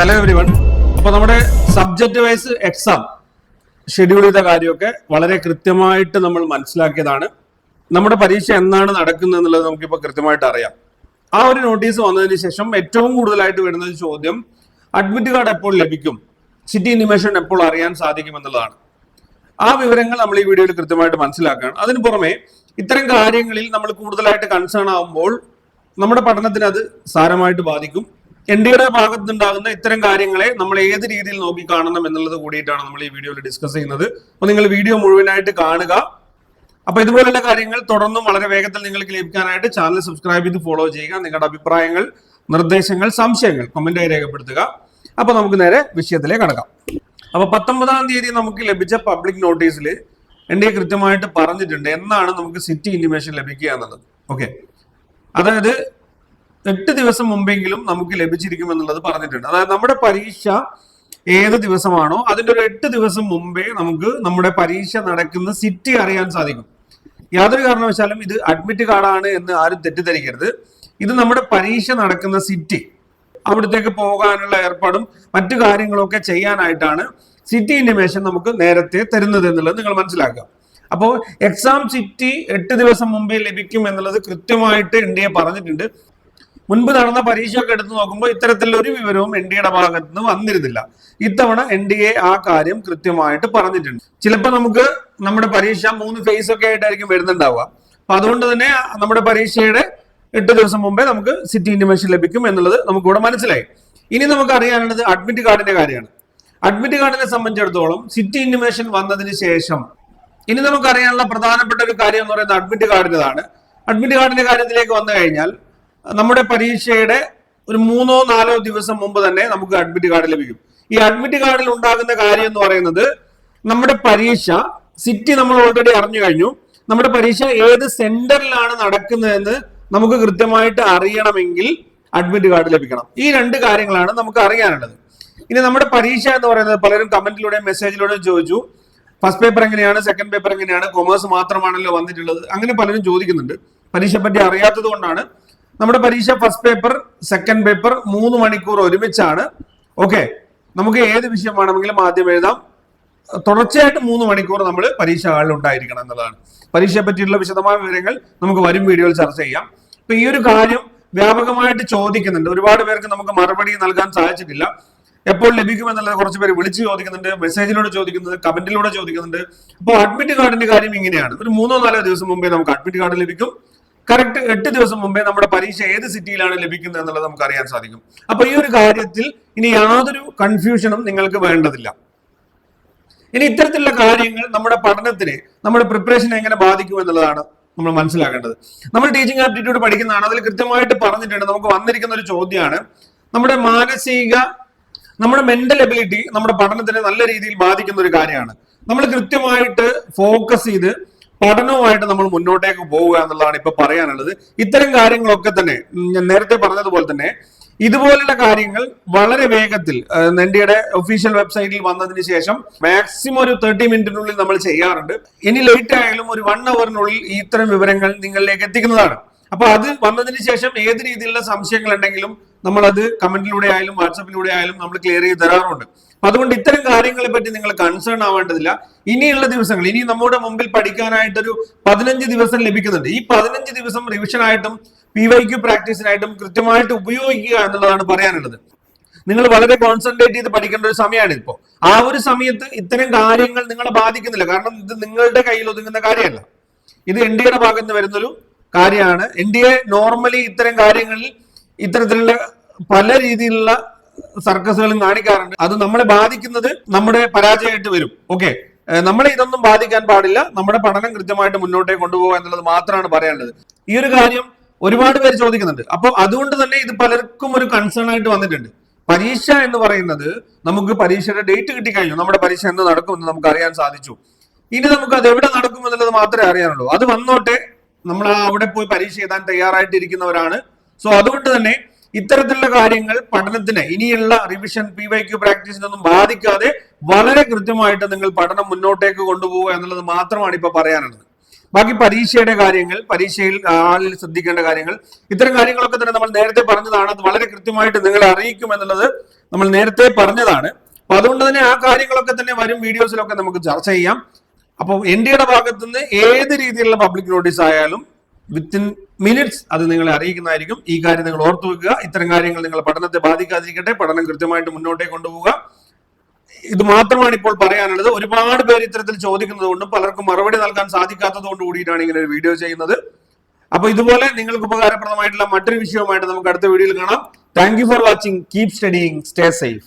Hello every one അപ്പൊ നമ്മുടെ subject wise exam schedule ചെയ്ത കാര്യമൊക്കെ വളരെ കൃത്യമായിട്ട് നമ്മൾ മനസ്സിലാക്കിയതാണ്. നമ്മുടെ പരീക്ഷ എന്നാണ് നടക്കുന്നത് എന്നുള്ളത് നമുക്കിപ്പോൾ കൃത്യമായിട്ട് അറിയാം. ആ ഒരു നോട്ടീസ് വന്നതിന് ശേഷം ഏറ്റവും കൂടുതലായിട്ട് വരുന്ന ചോദ്യം അഡ്മിറ്റ് കാർഡ് എപ്പോൾ ലഭിക്കും? സിറ്റി നിമേഷൻ എപ്പോൾ അറിയാൻ സാധിക്കും എന്നുള്ളതാണ്. ആ വിവരങ്ങൾ നമ്മൾ ഈ വീഡിയോയിൽ കൃത്യമായിട്ട് മനസ്സിലാക്കുകയാണ്. അതിന് പുറമെ ഇത്തരം കാര്യങ്ങളിൽ നമ്മൾ കൂടുതലായിട്ട് കൺസേൺ ആവുമ്പോൾ നമ്മുടെ പഠനത്തിന് അത് സാരമായിട്ട് ബാധിക്കും. എൻ ഡിയുടെ ഭാഗത്തുനിന്നുണ്ടാകുന്ന ഇത്തരം കാര്യങ്ങളെ നമ്മൾ ഏത് രീതിയിൽ നോക്കി കാണണം എന്നുള്ളത് കൂടിയിട്ടാണ് നമ്മൾ ഈ വീഡിയോയിൽ ഡിസ്കസ് ചെയ്യുന്നത്. അപ്പോൾ നിങ്ങൾ വീഡിയോ മുഴുവനായിട്ട് കാണുക. അപ്പൊ ഇതുപോലുള്ള കാര്യങ്ങൾ തുടർന്നും വളരെ വേഗത്തിൽ നിങ്ങൾക്ക് ലഭിക്കാനായിട്ട് ചാനൽ സബ്സ്ക്രൈബ് ചെയ്ത് ഫോളോ ചെയ്യുക. നിങ്ങളുടെ അഭിപ്രായങ്ങൾ നിർദ്ദേശങ്ങൾ സംശയങ്ങൾ കമന്റായി രേഖപ്പെടുത്തുക. അപ്പൊ നമുക്ക് നേരെ വിഷയത്തിലേക്ക് കടക്കാം. അപ്പൊ പത്തൊമ്പതാം തീയതി നമുക്ക് ലഭിച്ച പബ്ലിക് നോട്ടീസിൽ എൻ ഡി കൃത്യമായിട്ട് പറഞ്ഞിട്ടുണ്ട് എന്നാണ് നമുക്ക് സിറ്റി ഇൻഡിമേഷൻ ലഭിക്കുക എന്നുള്ളത്. ഓക്കെ അതായത് എട്ട് ദിവസം മുമ്പെങ്കിലും നമുക്ക് ലഭിച്ചിരിക്കും എന്നുള്ളത് പറഞ്ഞിട്ടുണ്ട്. അതായത് നമ്മുടെ പരീക്ഷ ഏത് ദിവസമാണോ അതിന്റെ ഒരു എട്ട് ദിവസം മുമ്പേ നമുക്ക് നമ്മുടെ പരീക്ഷ നടക്കുന്ന സിറ്റി അറിയാൻ സാധിക്കും. യാതൊരു കാരണവശാലും ഇത് അഡ്മിറ്റ് കാർഡാണ് എന്ന് ആരും തെറ്റിദ്ധരിക്കരുത്. ഇത് നമ്മുടെ പരീക്ഷ നടക്കുന്ന സിറ്റി അവിടത്തേക്ക് പോകാനുള്ള ഏർപ്പാടും മറ്റു കാര്യങ്ങളൊക്കെ ചെയ്യാനായിട്ടാണ് സിറ്റി ഇൻഡിമേഷൻ നമുക്ക് നേരത്തെ തരുന്നത് എന്നുള്ളത് നിങ്ങൾ മനസ്സിലാക്കുക. അപ്പോൾ എക്സാം സിറ്റി എട്ട് ദിവസം മുമ്പേ ലഭിക്കും എന്നുള്ളത് കൃത്യമായിട്ട് ഇന്ത്യ പറഞ്ഞിട്ടുണ്ട്. മുൻപ് നടന്ന പരീക്ഷയൊക്കെ എടുത്തു നോക്കുമ്പോൾ ഇത്തരത്തിലുള്ള ഒരു വിവരവും എൻ ഡി എയുടെ ഭാഗത്ത് നിന്ന് വന്നിരുന്നില്ല. ഇത്തവണ എൻ ഡി എ ആ കാര്യം കൃത്യമായിട്ട് പറഞ്ഞിട്ടുണ്ട്. ചിലപ്പോൾ നമുക്ക് നമ്മുടെ പരീക്ഷ മൂന്ന് ഫേസ് ഒക്കെ ആയിട്ടായിരിക്കും വരുന്നുണ്ടാവുക. അപ്പൊ അതുകൊണ്ട് തന്നെ നമ്മുടെ പരീക്ഷയുടെ എട്ട് ദിവസം മുമ്പേ നമുക്ക് സിറ്റി ഇൻഡിമേഷൻ ലഭിക്കും എന്നുള്ളത് നമുക്കിവിടെ മനസ്സിലായി. ഇനി നമുക്ക് അറിയാനുള്ളത് അഡ്മിറ്റ് കാർഡിന്റെ കാര്യമാണ്. അഡ്മിറ്റ് കാർഡിനെ സംബന്ധിച്ചിടത്തോളം സിറ്റി ഇൻഡിമേഷൻ വന്നതിന് ശേഷം ഇനി നമുക്ക് അറിയാനുള്ള പ്രധാനപ്പെട്ട ഒരു കാര്യം എന്ന് പറയുന്നത് അഡ്മിറ്റ് കാർഡിന്റെതാണ് അഡ്മിറ്റ് കാർഡിന്റെ കാര്യത്തിലേക്ക് വന്നു കഴിഞ്ഞാൽ നമ്മുടെ പരീക്ഷയുടെ ഒരു മൂന്നോ നാലോ ദിവസം മുമ്പ് തന്നെ നമുക്ക് അഡ്മിറ്റ് കാർഡ് ലഭിക്കും. ഈ അഡ്മിറ്റ് കാർഡിൽ ഉണ്ടാകുന്ന കാര്യം എന്ന് പറയുന്നത് നമ്മുടെ പരീക്ഷ സിറ്റി നമ്മൾ ഓൾറെഡി അറിഞ്ഞു കഴിഞ്ഞു. നമ്മുടെ പരീക്ഷ ഏത് സെന്ററിലാണ് നടക്കുന്നതെന്ന് നമുക്ക് കൃത്യമായിട്ട് അറിയണമെങ്കിൽ അഡ്മിറ്റ് കാർഡ് ലഭിക്കണം. ഈ രണ്ട് കാര്യങ്ങളാണ് നമുക്ക് അറിയാനുള്ളത്. ഇനി നമ്മുടെ പരീക്ഷ എന്ന് പറയുന്നത് പലരും കമന്റിലൂടെയും മെസ്സേജിലൂടെയും ചോദിച്ചു. ഫസ്റ്റ് പേപ്പർ എങ്ങനെയാണ് സെക്കൻഡ് പേപ്പർ എങ്ങനെയാണ് കൊമേഴ്സ് മാത്രമാണല്ലോ വന്നിട്ടുള്ളത്? അങ്ങനെ പലരും ചോദിക്കുന്നുണ്ട്. പരീക്ഷയെ പറ്റി അറിയാത്തത് കൊണ്ടാണ് നമ്മുടെ പരീക്ഷ ഫസ്റ്റ് പേപ്പർ സെക്കൻഡ് പേപ്പർ മൂന്ന് മണിക്കൂർ ഒരുമിച്ചാണ്. ഓക്കെ നമുക്ക് ഏത് വിഷയം വേണമെങ്കിലും ആദ്യം എഴുതാം. തുടർച്ചയായിട്ട് മൂന്ന് മണിക്കൂർ നമ്മൾ പരീക്ഷ ഹാളിൽ ഉണ്ടായിരിക്കണം എന്നുള്ളതാണ്. പരീക്ഷയെ പറ്റിയുള്ള വിശദമായ വിവരങ്ങൾ നമുക്ക് വരും വീഡിയോയിൽ ചർച്ച ചെയ്യാം. ഇപ്പൊ ഈ ഒരു കാര്യം വ്യാപകമായിട്ട് ചോദിക്കുന്നുണ്ട്. ഒരുപാട് പേർക്ക് നമുക്ക് മറുപടി നൽകാൻ സാധിച്ചിട്ടില്ല. എപ്പോൾ ലഭിക്കുമെന്നുള്ളത് കുറച്ച് പേര് വിളിച്ച് ചോദിക്കുന്നുണ്ട്. മെസ്സേജിലൂടെ ചോദിക്കുന്നുണ്ട്. കമന്റിലൂടെ ചോദിക്കുന്നുണ്ട്. അപ്പോൾ അഡ്മിറ്റ് കാർഡിന്റെ കാര്യം ഇങ്ങനെയാണ്. ഒരു മൂന്നോ നാലോ ദിവസം മുമ്പേ നമുക്ക് അഡ്മിറ്റ് കാർഡ് ലഭിക്കും. കറക്റ്റ് എട്ട് ദിവസം മുമ്പേ നമ്മുടെ പരീക്ഷ ഏത് സിറ്റിയിലാണ് ലഭിക്കുന്നത് എന്നുള്ളത് നമുക്ക് അറിയാൻ സാധിക്കും. അപ്പൊ ഈ ഒരു കാര്യത്തിൽ ഇനി യാതൊരു കൺഫ്യൂഷനും നിങ്ങൾക്ക് വേണ്ടതില്ല. ഇനി ഇത്തരത്തിലുള്ള കാര്യങ്ങൾ നമ്മുടെ പഠനത്തിന് നമ്മുടെ പ്രിപ്പറേഷനെ എങ്ങനെ ബാധിക്കും എന്നുള്ളതാണ് നമ്മൾ മനസ്സിലാക്കേണ്ടത്. നമ്മൾ ടീച്ചിങ് ആപ്റ്റിറ്റ്യൂഡ് പഠിക്കുന്നതാണ്. അതിൽ കൃത്യമായിട്ട് പറഞ്ഞിട്ടുണ്ട്. നമുക്ക് വന്നിരിക്കുന്ന ഒരു ചോദ്യമാണ്. നമ്മുടെ മാനസിക നമ്മുടെ മെന്റൽ എബിലിറ്റി നമ്മുടെ പഠനത്തിനെ നല്ല രീതിയിൽ ബാധിക്കുന്ന ഒരു കാര്യമാണ്. നമ്മൾ കൃത്യമായിട്ട് ഫോക്കസ് ചെയ്ത് പഠനവുമായിട്ട് നമ്മൾ മുന്നോട്ടേക്ക് പോവുക എന്നുള്ളതാണ് ഇപ്പൊ പറയാനുള്ളത്. ഇത്തരം കാര്യങ്ങളൊക്കെ തന്നെ ഞാൻ നേരത്തെ പറഞ്ഞതുപോലെ തന്നെ ഇതുപോലുള്ള കാര്യങ്ങൾ വളരെ വേഗത്തിൽ നെൻഡിയുടെ ഒഫീഷ്യൽ വെബ്സൈറ്റിൽ വന്നതിന് ശേഷം മാക്സിമം ഒരു തേർട്ടി മിനിറ്റിനുള്ളിൽ നമ്മൾ ചെയ്യാറുണ്ട്. ഇനി ലേറ്റ് ആയാലും ഒരു വൺ അവറിനുള്ളിൽ ഇത്തരം വിവരങ്ങൾ നിങ്ങളിലേക്ക് എത്തിക്കുന്നതാണ്. അപ്പൊ അത് വന്നതിന് ശേഷം ഏത് രീതിയിലുള്ള സംശയങ്ങൾ ഉണ്ടെങ്കിലും നമ്മൾ അത് കമന്റിലൂടെ ആയാലും വാട്സപ്പിലൂടെ ആയാലും നമ്മൾ ക്ലിയർ ചെയ്ത് തരാറുണ്ട്. അതുകൊണ്ട് ഇത്തരം കാര്യങ്ങളെ പറ്റി നിങ്ങൾ കൺസേൺ ആവേണ്ടതില്ല. ഇനിയുള്ള ദിവസങ്ങൾ ഇനി നമ്മുടെ മുമ്പിൽ പഠിക്കാനായിട്ടൊരു പതിനഞ്ച് ദിവസം ലഭിക്കുന്നുണ്ട്. ഈ പതിനഞ്ച് ദിവസം റിവിഷനായിട്ടും പി വൈ ക്യു പ്രാക്ടീസിനായിട്ടും കൃത്യമായിട്ട് ഉപയോഗിക്കുക എന്നുള്ളതാണ് പറയാനുള്ളത്. നിങ്ങൾ വളരെ കോൺസെൻട്രേറ്റ് ചെയ്ത് പഠിക്കേണ്ട ഒരു സമയമാണ് ഇപ്പോൾ ആ ഒരു സമയത്ത് ഇത്തരം കാര്യങ്ങൾ നിങ്ങളെ ബാധിക്കുന്നില്ല. കാരണം ഇത് നിങ്ങളുടെ കയ്യിൽ ഒതുങ്ങുന്ന കാര്യമല്ല. ഇത് എൻ ഡി എയുടെ ഭാഗത്ത് നിന്ന് വരുന്നൊരു കാര്യമാണ്. എൻ ഡി എ നോർമലി ഇത്തരം കാര്യങ്ങളിൽ ഇത്തരത്തിലുള്ള പല രീതിയിലുള്ള സർക്കസുകളും കാണിക്കാറുണ്ട് അത് നമ്മളെ ബാധിക്കുന്നത് നമ്മുടെ പരാജയമായിട്ട് വരും. ഓക്കെ നമ്മളെ ഇതൊന്നും ബാധിക്കാൻ പാടില്ല. നമ്മുടെ പഠനം കൃത്യമായിട്ട് മുന്നോട്ടേക്ക് കൊണ്ടുപോകുക എന്നുള്ളത് മാത്രമാണ് പറയാനുള്ളത്. ഈ ഒരു കാര്യം ഒരുപാട് പേര് ചോദിക്കുന്നുണ്ട്. അപ്പൊ അതുകൊണ്ട് തന്നെ ഇത് പലർക്കും ഒരു കൺസേൺ ആയിട്ട് വന്നിട്ടുണ്ട്. പരീക്ഷ എന്ന് പറയുന്നത് നമുക്ക് പരീക്ഷയുടെ ഡേറ്റ് കിട്ടിക്കഴിഞ്ഞു. നമ്മുടെ പരീക്ഷ എന്ന് നടക്കുമെന്ന് നമുക്ക് അറിയാൻ സാധിച്ചു. ഇനി നമുക്ക് അത് എവിടെ നടക്കും എന്നുള്ളത് മാത്രമേ അറിയാനുള്ളൂ. അത് വന്നോട്ടെ. നമ്മൾ അവിടെ പോയി പരീക്ഷ എഴുതാൻ തയ്യാറായിട്ടിരിക്കുന്നവരാണ്. സോ അതുകൊണ്ട് തന്നെ ഇത്തരത്തിലുള്ള കാര്യങ്ങൾ പഠനത്തിന് ഇനിയുള്ള റിവിഷൻ പി വൈ ക്യു പ്രാക്ടീസിനൊന്നും ബാധിക്കാതെ വളരെ കൃത്യമായിട്ട് നിങ്ങൾ പഠനം മുന്നോട്ടേക്ക് കൊണ്ടുപോകുക എന്നുള്ളത് മാത്രമാണ് ഇപ്പൊ പറയാനുള്ളത്. ബാക്കി പരീക്ഷയുടെ കാര്യങ്ങൾ പരീക്ഷയിൽ ആളിൽ ശ്രദ്ധിക്കേണ്ട കാര്യങ്ങൾ ഇത്തരം കാര്യങ്ങളൊക്കെ തന്നെ നമ്മൾ നേരത്തെ പറഞ്ഞതാണ്. അത് വളരെ കൃത്യമായിട്ട് നിങ്ങളെ അറിയിക്കും എന്നുള്ളത് നമ്മൾ നേരത്തെ പറഞ്ഞതാണ്. അപ്പൊ അതുകൊണ്ട് തന്നെ ആ കാര്യങ്ങളൊക്കെ തന്നെ വരും വീഡിയോസിലൊക്കെ നമുക്ക് ചർച്ച ചെയ്യാം. അപ്പോൾ എൻ ഡിയുടെ ഭാഗത്തു നിന്ന് ഏത് രീതിയിലുള്ള പബ്ലിക് നോട്ടീസ് ആയാലും വിത്തിൻ മിനിറ്റ്സ് അത് നിങ്ങളെ അറിയിക്കുന്നതായിരിക്കും. ഈ കാര്യം നിങ്ങൾ ഓർത്തു വെക്കുക. ഇത്തരം കാര്യങ്ങൾ നിങ്ങൾ പഠനത്തെ ബാധിക്കാതിരിക്കട്ടെ. പഠനം കൃത്യമായിട്ട് മുന്നോട്ടേ കൊണ്ടുപോവുക. ഇത് മാത്രമാണ് ഇപ്പോൾ പറയാനുള്ളത്. ഒരുപാട് പേര് ഇത്തരത്തിൽ ചോദിക്കുന്നത് കൊണ്ടും പലർക്കും മറുപടി നൽകാൻ സാധിക്കാത്തത് കൊണ്ട് കൂടിയിട്ടാണ് ഇങ്ങനെ ഒരു വീഡിയോ ചെയ്യുന്നത്. അപ്പൊ ഇതുപോലെ നിങ്ങൾക്ക് ഉപകാരപ്രദമായിട്ടുള്ള മറ്റൊരു വിഷയവുമായിട്ട് നമുക്ക് അടുത്ത വീഡിയോയിൽ കാണാം. Thank you for watching keep studying stay safe